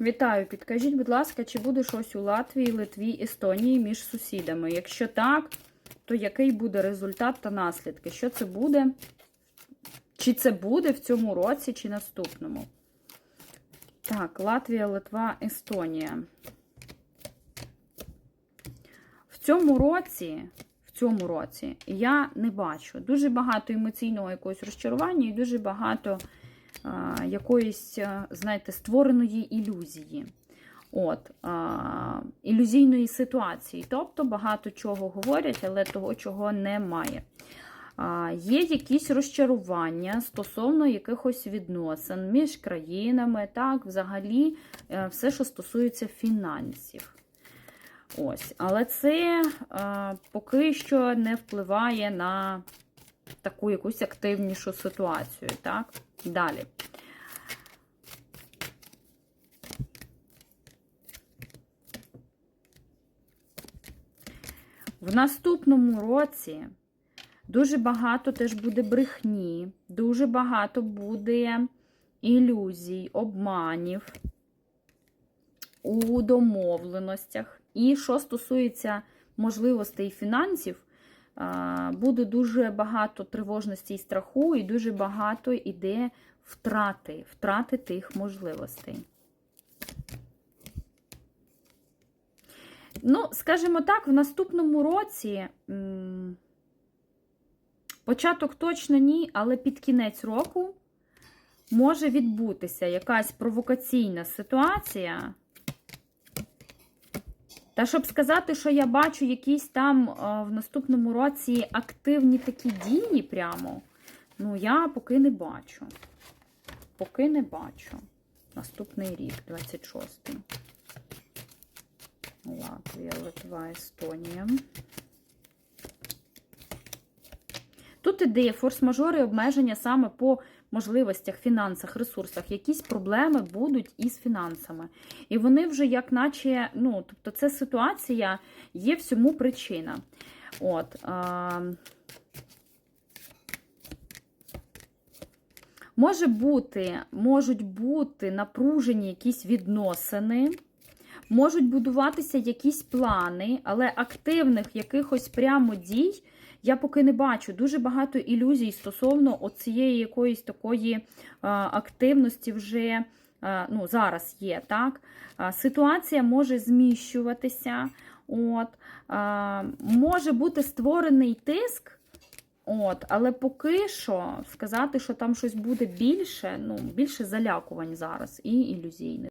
Вітаю, підкажіть, будь ласка, чи буде щось у Латвії, Литві, Естонії між сусідами? Якщо так, то який буде результат та наслідки? Що це буде? Чи це буде в цьому році, чи наступному? Так, Латвія, Литва, Естонія. В цьому році, в цьому році я не бачу дуже багато емоційного якогось розчарування і дуже багато якоїсь, знаєте, створеної ілюзії. От, а, ілюзійної ситуації. Тобто багато чого говорять, але того, чого немає. А, Є якісь розчарування стосовно якихось відносин між країнами, так, взагалі, е, все, що стосується фінансів. Ось, але це е, поки що не впливає на таку якусь активнішу ситуацію. Так? Далі. В наступному році дуже багато теж буде брехні, дуже багато буде ілюзій, обманів у домовленостях. І що стосується можливостей фінансів, буде дуже багато тривожності і страху, і дуже багато іде втрати, втрати тих можливостей. Ну, скажімо так, в наступному році початок точно ні, але під кінець року може відбутися якась провокаційна ситуація. Та щоб сказати, що я бачу якісь там а, в наступному році активні такі дії прямо, ну, я поки не бачу. Поки не бачу. Наступний рік, 26-й. Латвія, Литва, Естонія. Тут ідея форс-мажори обмеження саме по можливостях, фінансах, ресурсах. Якісь проблеми будуть із фінансами. І вони вже, як наче, ну, тобто, це ситуація, є всьому причина. От. А... Може бути, можуть бути напружені якісь відносини. Можуть будуватися якісь плани, але активних якихось прямо дій я поки не бачу. Дуже багато ілюзій стосовно цієї якоїсь такої активності вже ну, зараз є. так? Ситуація може зміщуватися, от, може бути створений тиск. От, Але поки що сказати, що там щось буде більше, ну, більше залякувань зараз і ілюзійних.